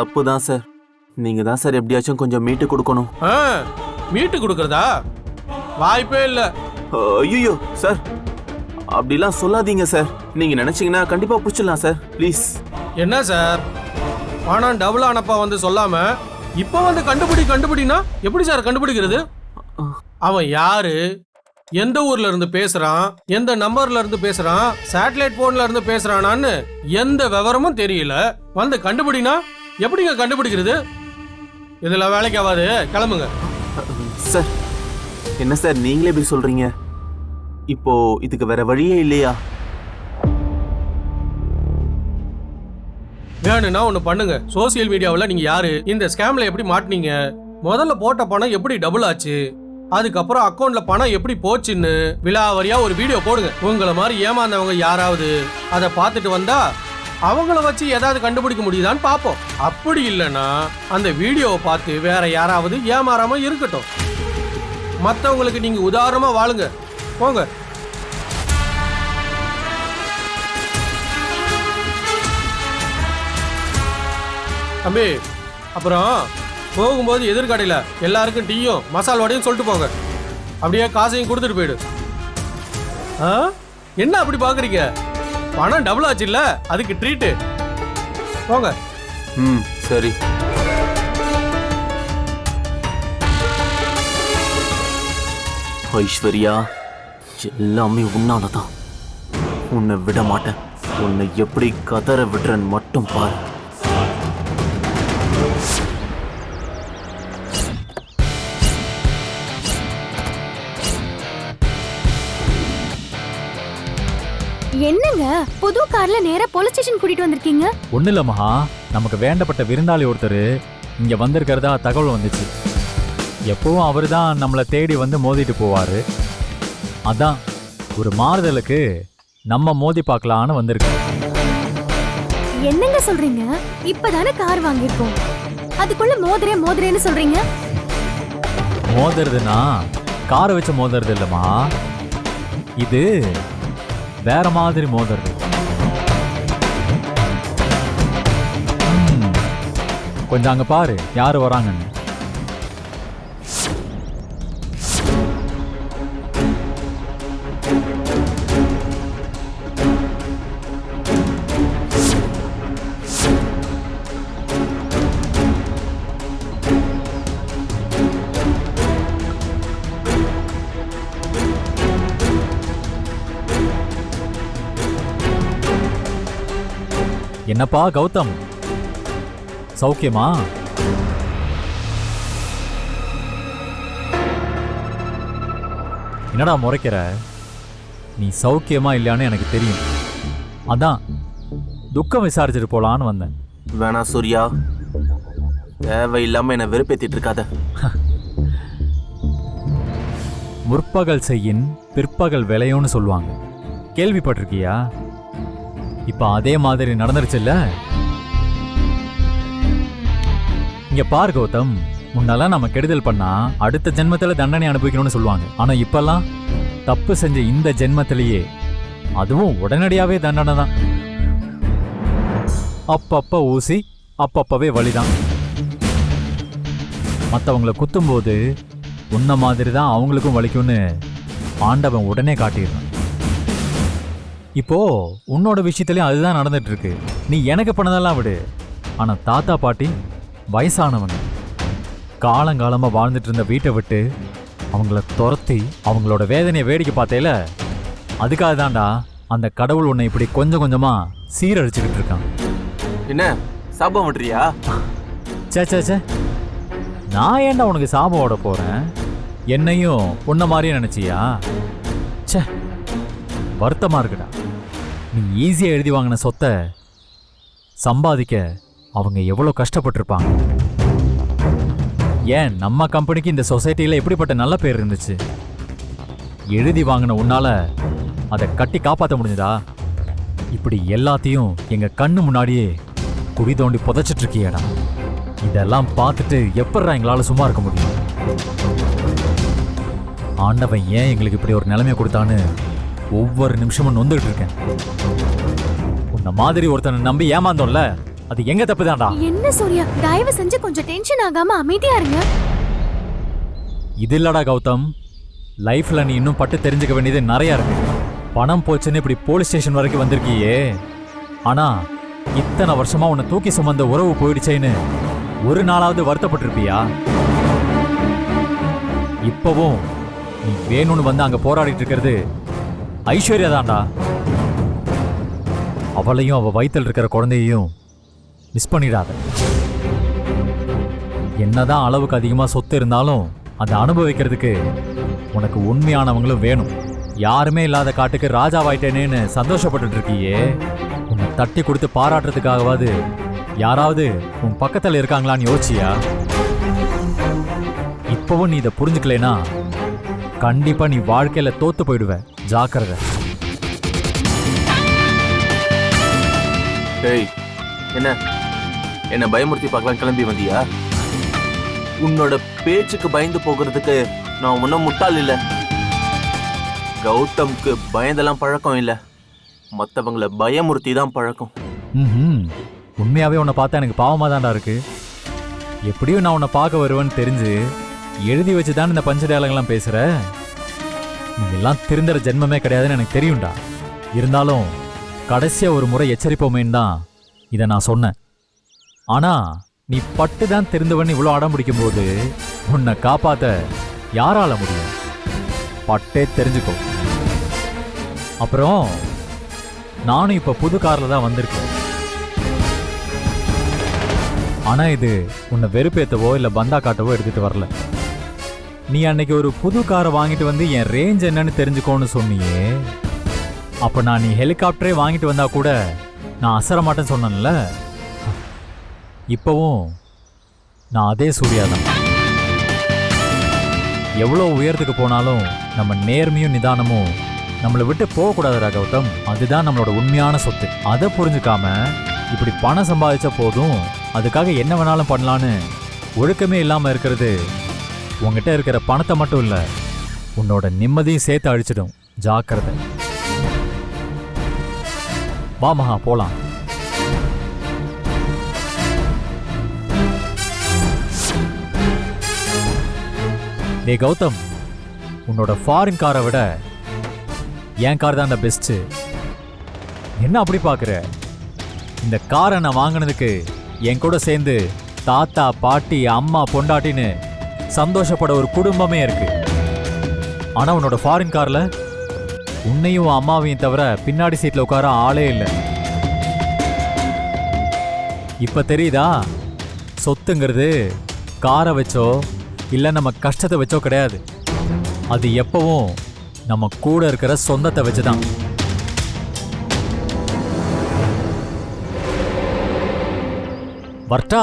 தப்பு தான் சார் நீங்க தான் சார் எப்படியாச்சும் கொஞ்சம் மீட்டு கொடுக்கணும். ஆ மீட்டு கொடுக்கறதா? வாய்ப்பே இல்லை. ஐயோ சார் அப்படிலாம் சொல்லாதீங்க சார் நீங்க நினைச்சீங்கன்னா கண்டிப்பா பிடிச்சிடலாம் சார் ப்ளீஸ் என்ன சார் பணம் டபுள் ஆனப்பா வந்து சொல்லாம இப்போ வந்து கண்டுபிடி கண்டுபிடினா எப்படி சார் கண்டுபிடிக்கிறது? அவன் யாரு? எந்த ஊர்ல இருந்து பேசுறான்? எந்த நம்பர்ல இருந்து பேசுறான்? சேட்டலைட் போன்ல இருந்து பேசுறானான்னு எந்த விவரமும் தெரியல. வந்து கண்டுபிடினா எப்படிங்க கண்டுபிடிக்கிறது? இதுல வேலைக்கு ஆகாது கிளம்புங்க. சார் என்ன சார் நீங்களே இப்படி சொல்றீங்க? இப்போ இதுக்கு வேற வழியே இல்லையா? வேணும்னா ஒன்று பண்ணுங்க. சோசியல் மீடியாவில் நீங்க யாரு? இந்த ஸ்கேம்ல எப்படி மாட்டினீங்க? முதல்ல போட்ட பணம் எப்படி டபுள் ஆச்சு? அதுக்கப்புறம் அக்கௌண்ட்ல பணம் எப்படி போச்சுன்னு விலாவரியா ஒரு வீடியோ போடுங்க. உங்களை மாதிரி ஏமாந்தவங்க யாராவது? அதை பார்த்துட்டு வந்தா அவங்கள வச்சு ஏதாவது கண்டுபிடிக்க முடியுதான்னு பார்ப்போம். அப்படி இல்லைன்னா அந்த வீடியோவை பார்த்து வேற யாராவது ஏமாறாம இருக்கட்டும். மற்றவங்களுக்கு நீங்க உதாரணமா வாழுங்க. போங்க. தம்பி அப்புறம் போகும்போது எதிர்கடையில் எல்லாருக்கும் டீயும் மசால் வடையும் சொல்லிட்டு போங்க. அப்படியே காசையும் கொடுத்துட்டு போயிடு. ஆ? என்ன அப்படி பார்க்குறீங்க? பணம் டபுள் ஆச்சுல்ல? அதுக்கு ட்ரீட்டு போங்க. ம் சரி. ஐஸ்வர்யா எல்லாமே உன்னால தான் உன்னை விட மாட்டேன். உன்னை எப்படி கதற விடுறேன்னு மட்டும் பாரு. என்னங்க? புது கார்ல நேரா போலீஸ் ஸ்டேஷன் கூட்டிட்டு வந்திருக்கீங்க? ஒன்றும் இல்லை மகா. நமக்கு வேண்டப்பட்ட விருந்தாளி ஒருத்தர் இங்கே வந்திருக்கிறதா தகவல் வந்துச்சு. எப்பவும் அவர் தான் நம்மளை தேடி வந்து மோதிட்டு போவார். அதான் ஒரு மாறுதலுக்கு நம்ம மோதி பார்க்கலான்னு வந்திருக்கு என்னங்க சொல்றீங்க? இப்பதானே கார் வாங்கியிருக்கோம். அதுக்குள்ள மோதிரே மோதிரேன்னு சொல்றீங்க? மோதுறதுன்னா காரை வச்சு மோதுறது இல்லைம்மா இது வேற மாதிரி மோதுறது. கொஞ்சம் அங்க பாரு யாரு வராங்கன்னு. என்னப்பா கௌதம்? சௌக்கியமா? என்னடா முறைக்கிற? நீ சௌக்கியமா இல்லையான்னு எனக்கு தெரியும். அதான் துக்கம் விசாரிச்சுட்டு போலான்னு வந்தேன். வேணா சூர்யா தேவையில்லாம என்னை வெறுப்பேத்திட்டு இருக்காத. முற்பகல் செய்யின் பிற்பகல் விளையும்னு சொல்லுவாங்க. கேள்விப்பட்டிருக்கியா? இப்ப அதே மாதிரி நடந்துருச்சுல்ல? இங்க பார் கௌதம் முன்னெல்லாம் நம்ம கெடுதல் பண்ணா அடுத்த ஜென்மத்துல தண்டனை அனுபவிக்கணும்னு சொல்லுவாங்க. ஆனா இப்பெல்லாம் தப்பு செஞ்ச இந்த ஜென்மத்திலேயே அதுவும் உடனடியாவே தண்டனை தான். அப்பப்ப ஊசி அப்பப்பவே வழிதான் மற்றவங்கள குத்தும்போது உன்ன மாதிரி தான் அவங்களுக்கும் வலிக்கும்னு ஆண்டவன் உடனே காட்டிடுறான். இப்போ உன்னோட விஷயத்துலயும் அதுதான் நடந்துட்டு இருக்கு நீ எனக்கு பண்ணதெல்லாம் விடு. ஆனா தாத்தா பாட்டி வயசானவங்க காலங்காலமா வாழ்ந்துட்டு இருந்த வீட்டை விட்டு அவங்கள துரத்தி அவங்களோட வேதனையை வேடிக்கை பார்த்தேல அதுக்காக தான்டா அந்த கடவுள் உன்னை இப்படி கொஞ்சம் கொஞ்சமா சீரழிச்சுக்கிட்டு இருக்கான். என்ன? சாபம் விடுறியா? சே சே சே நான் ஏன்டா உனக்கு சாபம் ஓட போறேன்? என்னையும் உன்ன மாதிரியே நினைச்சியா? ச்சே வருத்தமா இருக்குடா. நீ ஈஸியாக எழுதி வாங்கின சொத்தை சம்பாதிக்க அவங்க எவ்வளோ கஷ்டப்பட்டிருப்பாங்க. ஏன் நம்ம கம்பெனிக்கு இந்த சொசைட்டியில் எப்படிப்பட்ட நல்ல பேர் இருந்துச்சு? எழுதி வாங்கின உன்னால அதை கட்டி காப்பாற்ற முடிஞ்சதா? இப்படி எல்லாத்தையும் எங்கள் கண்ணு முன்னாடியே குடி தோண்டி புதைச்சிட்ருக்கியடா இதெல்லாம் பார்த்துட்டு எப்படா எங்களால் சும்மா இருக்க முடியும்? ஆண்டவன் ஏன் எங்களுக்கு இப்படி ஒரு நிலைமையை கொடுத்தான்னு ஒவ்வொரு நிமிஷமும் நொந்துகிட்டு இருக்கேன். உன்னை மாதிரி ஒருத்தனை நம்பி ஏமாந்தோம்ல அது எங்க தப்பு தான்டா என்ன சூர்யா தயவு செஞ்சு கொஞ்சம் டென்ஷன் ஆகாம அமைதியா இருங்க. இது இல்லடா கௌதம். லைஃப்ல நீ இன்னும் பட்டு தெரிஞ்சுக்க வேண்டியது நிறைய இருக்கு. பணம் போச்சுன்னு இப்படி போலீஸ் ஸ்டேஷன் வரைக்கும் வந்திருக்கியே. ஆனா இத்தனை வருஷமா உன்னை தூக்கி சுமந்த உறவு போயிடுச்சேன்னு ஒரு நாளாவது வருத்தப்பட்டிருப்பியா? இப்பவும் நீ வேணும்னு வந்து அங்க போராடிட்டு இருக்கிறது ஐஸ்வர்யா தான்டா அவளையும் அவ வயிற்றில் இருக்கிற குழந்தையையும் மிஸ் பண்ணிடாத. என்னதான் அளவுக்கு அதிகமாக சொத்து இருந்தாலும் அதை அனுபவிக்கிறதுக்கு உனக்கு உண்மையானவங்களும் வேணும். யாருமே இல்லாத காட்டுக்கு ராஜாவாயிட்டேனேன்னு சந்தோஷப்பட்டுட்டு இருக்கியே. உன்னை தட்டி கொடுத்து பாராட்டுறதுக்காகவாது யாராவது உன் பக்கத்தில் இருக்காங்களான்னு யோசிச்சியா? இப்பவும் நீ இதை புரிஞ்சுக்கலைனா கண்டிப்பாக நீ வாழ்க்கையில் தோத்து போயிடுவேன் ஜாக்கிரதை. டேய் என்ன? என்ன பயமுறுத்தி பார்க்கலாம் கிளம்பி வந்தியா? உன்னோட பேச்சுக்கு பயந்து போகிறதுக்கு நான் ஒன்றும் முட்டாள் இல்ல. கௌதம்க்கு பயந்தெல்லாம் பழக்கம் இல்ல. மற்றவங்கள பயமுறுத்தி தான் பழக்கம். ம் உண்மையாவே உன்னை பார்த்தா எனக்கு பாவமா தான்டா இருக்கு. எப்படியும் நான் உன்னை பார்க்க வருவேன்னு தெரிஞ்சு எழுதி வச்சு தான் இந்த பஞ்ச டயலாக்லாம் பேசுற? நீங்கெல்லாம் திருந்துற ஜென்மமே கிடையாதுன்னு எனக்கு தெரியும்டா. இருந்தாலும் கடைசியா ஒரு முறை எச்சரிப்போமேன்னு தான் இதை நான் சொன்னேன். ஆனா நீ பட்டு தான் திருந்தவன் இவ்வளோ அடம் பிடிக்கும்போது உன்னை காப்பாத்த யாரால முடியும்? பட்டே தெரிஞ்சுக்கோ. அப்புறம் நானும் இப்ப புது கார்ல தான் வந்திருக்கேன். ஆனா இது உன்னை வெறுப்பேத்தவோ இல்ல பந்தா காட்டவோ எடுத்துட்டு வரல. நீ அன்னைக்கு ஒரு புது காரை வாங்கிட்டு வந்து என் ரேஞ்ச் என்னன்னு தெரிஞ்சுக்கோன்னு சொன்னியே. அப்ப நான் நீ ஹெலிகாப்டரே வாங்கிட்டு வந்தா கூட நான் அசர மாட்டேன்னு சொன்னேன்ல. இப்பவும் நான் அதே சூர்யா தான். எவ்வளோ உயரத்துக்கு போனாலும் நம்ம நேர்மையும் நிதானமும் நம்மளை விட்டு போகக்கூடாது கௌதம் அதுதான் நம்மளோட உண்மையான சொத்து. அதை புரிஞ்சுக்காம இப்படி பணம் சம்பாதிச்ச போதும். அதுக்காக என்ன வேணாலும் பண்ணலான்னு ஒழுக்கமே இல்லாமல் இருக்கிறது உன்கிட்ட இருக்கிற பணத்தை மட்டும் இல்ல உன்னோட நிம்மதியும் சேர்த்து அழிச்சிடும். ஜாக்கிரதை. வா மகா போலாம். டே கௌதம் உன்னோட ஃபாரின் காரை விட என் கார் தான் பெஸ்ட் என்ன அப்படி பார்க்குற? இந்த காரை நான் வாங்கினதுக்கு என் கூட சேர்ந்து தாத்தா பாட்டி அம்மா பொண்டாட்டின்னு சந்தோஷப்பட ஒரு குடும்பமே இருக்கு. ஆனா உன்னோட ஃபாரின் கார்ல உன்னையும் உன் அம்மாவையும் தவிர பின்னாடி சீட்ல உட்கார ஆளே இல்லை. இப்ப தெரியுதா? சொத்துங்கிறது காரை வச்சோ இல்ல நம்ம கஷ்டத்தை வச்சோ கிடையாது. அது எப்பவும் நம்ம கூட இருக்கிற சொந்தத்தை வச்சுதான். வர்ட்டா